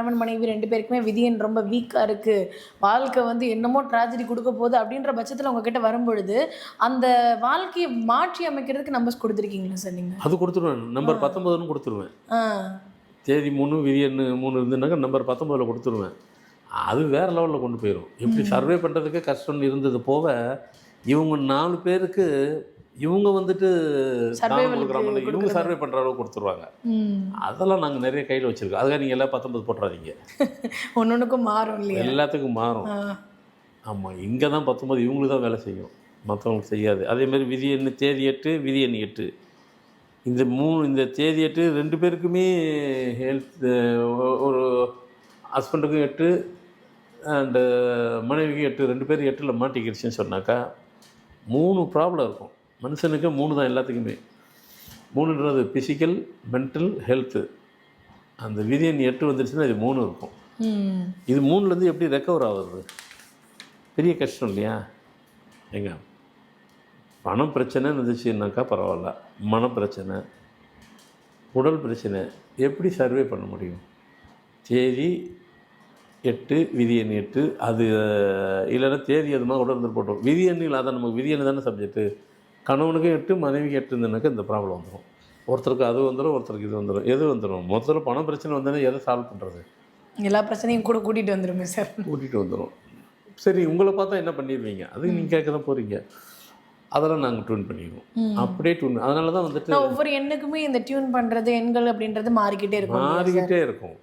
கணவன் மனைவி ரெண்டு பேருக்குமே விதியன் ரொம்ப வீக்காக இருக்குது வாழ்க்கை வந்து என்னமோ ட்ராஜடி கொடுக்க போகுது அப்படின்ற பட்சத்தில் உங்ககிட்ட வரும்பொழுது அந்த வாழ்க்கையை மாற்றி அமைக்கிறதுக்கு நம்பர்ஸ் கொடுத்துருக்கீங்களா சார் நீங்கள் அது கொடுத்துருவேன். நம்பர் பத்தொம்பதுன்னு கொடுத்துருவேன். தேதி மூணு விதியன்னு மூணு இருந்துனாக்கா நம்பர் பத்தொம்பதில் கொடுத்துருவேன். அது வேறு லெவலில் கொண்டு போயிடும் எப்படி சர்வே பண்ணுறதுக்கு கஷ்டம்னு இருந்தது போக இவங்க நாலு பேருக்கு இவங்க வந்துட்டு இவங்க. சர்வே பண்ணுற அளவுக்கு கொடுத்துருவாங்க. அதெல்லாம் நாங்கள் நிறைய கையில் வச்சுருக்கோம். அதுக்காக நீங்கள் எல்லாம் பத்தொம்பது போட்டுறாதீங்க. ஒன்னொன்றுக்கும் மாறும் இல்லையா? எல்லாத்துக்கும் மாறும். ஆ. ஆமாம் இங்கே தான் பத்தொம்பது இவங்களுக்கு தான் வேலை செய்யும். மற்றவங்களுக்கு செய்யாது. அதேமாதிரி விதி எண்ணு தேதி எட்டு விதி எண் எட்டு. இந்த மூணு இந்த தேதி எட்டு ரெண்டு பேருக்குமே ஹெல்த் ஒரு ஹஸ்பண்டுக்கும் எட்டு அண்டு மனைவிக்கும் எட்டு ரெண்டு பேரும் எட்டில் மாட்டிக்கிடுச்சுன்னு சொன்னாக்கா மூணு ப்ராப்ளம் இருக்கும். மனுஷனுக்கு மூணு தான் எல்லாத்துக்குமே. மூணுன்றது ஃபிசிக்கல் மென்டல் ஹெல்த்து அந்த விதி எண் எட்டு வந்துருச்சுன்னா இது மூணு இருக்கும். இது மூணுலேருந்து எப்படி ரெக்கவர் ஆகுறது? பெரிய கஷ்டம் இல்லையா? ஏங்க பணம் பிரச்சனை இருந்துச்சுன்னாக்கா பரவாயில்ல. மன பிரச்சனை உடல் பிரச்சனை எப்படி சர்வே பண்ண முடியும்? தேதி எட்டு விதி எண் எட்டு அது இல்லைன்னா தேதி அது மாதிரி உடல் போட்டோம் விதி எண் இல்லாத நமக்கு விதி எண் தானே சப்ஜெக்ட்டு கணவனுக்கும் எட்டு மனைவிக்கு எட்டு இருந்ததுனாக்கா இந்த ப்ராப்ளம் வந்துடும் ஒருத்தருக்கு அது வந்துடும் ஒருத்தருக்கு இது வந்துடும் எது வந்துடும் மொத்தத்தில் பணம் பிரச்சனை வந்தோடனே எதை சால்வ் பண்ணுறது எல்லா பிரச்சனையும் கூட கூட்டிகிட்டு வந்துருமே சார் கூட்டிகிட்டு வந்துடும் சரி உங்களை பார்த்தா என்ன பண்ணிடுவீங்க? அது நீங்கள் கேட்க தான் போகிறீங்க அதெல்லாம் நாங்கள் டியூன் பண்ணிடுவோம். அப்படியே டியூன் அதனால தான் வந்துட்டு ஒவ்வொரு எண்ணுக்குமே இந்த டியூன் பண்ணுறது எண்கள் அப்படின்றது மாறிக்கிட்டே இருக்கும்? மாறிக்கிட்டே இருக்கும்.